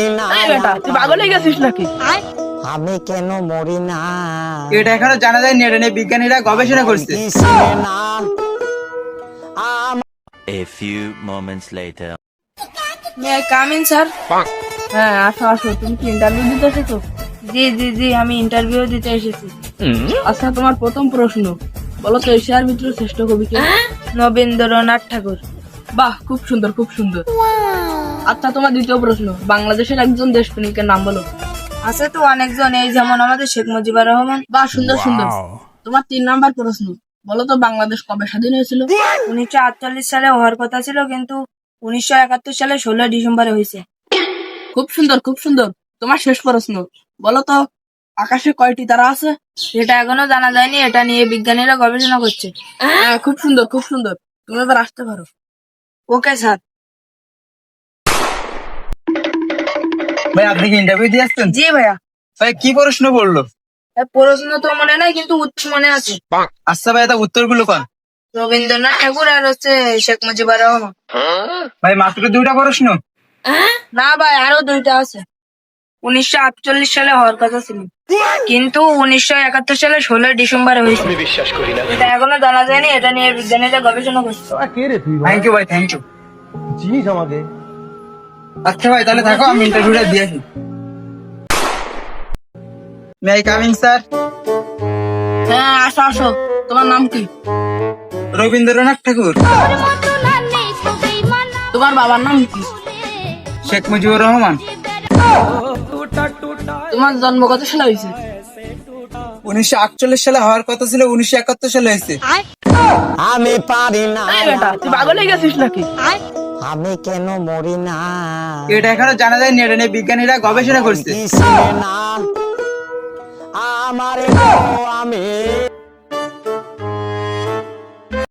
এই বেটা তুই পাগল হয়ে গেছিস নাকি? আমি কেন মরি না? এটা এখনও জানা নিয়ে বিজ্ঞানীরা গবেষণা করছে। A few moments later. May come in sir হ্যাঁ আসো আসো তুমি কি ইন্টারভিউ দিতে এসেছ? জি জি জি আমি ইন্টারভিউ দিতে এসেছি। আচ্ছা তোমার প্রথম প্রশ্ন। বলো তো এশিয়ার ভিতরে শ্রেষ্ঠ কবি কে? রবীন্দ্রনাথ ঠাকুর। বাহ খুব সুন্দর খুব সুন্দর। আচ্ছা তোমার দ্বিতীয় প্রশ্ন। বাংলাদেশের একজন দেশপ্রেমিকের নাম বলো। আছে তো অনেকজন এই যেমন আমাদের শেখ মুজিবুর রহমান। বা সুন্দর সুন্দর। তোমার তিন নাম্বার প্রশ্ন। বলো তো বাংলাদেশ কবে স্বাধীন হয়েছিল? উনিশশো আটচল্লিশ সালে হওয়ার কথা ছিল কিন্তু উনিশশো একাত্তর সালে ষোলো ডিসেম্বরে হয়েছে। খুব সুন্দর খুব সুন্দর। তোমার শেষ প্রশ্ন। বলো তো আকাশে কয়টি তারা আছে? সেটা এখনও জানা যায়নি এটা নিয়ে বিজ্ঞানীরা গবেষণা করছে। হ্যাঁ খুব সুন্দর খুব সুন্দর। তুমি এবার আসতে পারো। Okay sir. ভাই আপনি কি ইন্টারভিউ দিয়ে আসছেন? জি ভাইয়া। ভাই কি প্রশ্ন বলল প্রশ্ন তো মনে নাই কিন্তু উত্তর মনে আছে। আচ্ছা ভাই এটা উত্তরগুলো কন? রবীন্দ্রনাথ ঠাকুর আর হচ্ছে শেখ মুজিবুর রহমান। ভাই মাত্র দুইটা প্রশ্ন? না ভাই আরও দুইটা আছে। উনিশশো আটচল্লিশ সালে হওয়ার কথা ছিল। কিন্তু উনিশশো একাত্তর সালে ষোলো ডিসেম্বরে হয়েছে। এটা এখনও জানা যায়নি এটা নিয়ে বিজ্ঞানীরা গবেষণা করছে। থ্যাংক ইউ ভাই? থ্যাংক ইউ চিনিস আমাকে? আচ্ছা ভাই তাহলে থাকো আমি ইন্টারভিউটা দিয়ে আসি। মে আই কামিং স্যার হ্যাঁ আসো আসো। তোমার নাম কি? রবীন্দ্রনাথ ঠাকুর। তোমার বাবার নাম কি? শেখ মুজিবুর রহমান। তোমার জন্ম কত সালে হয়েছে? উনিশশো আটচল্লিশ সালে হওয়ার কথা ছিল উনিশশো একাত্তর সালে হয়েছে। আমি পারি না। বেটা তুই পাগল হয়ে গেছিস নাকি? আমি কেন মরি না? এটা এখনও জানা যায় নেড়ে নিয়ে বিজ্ঞানীরা গবেষণা করছে। না? আমার আমি।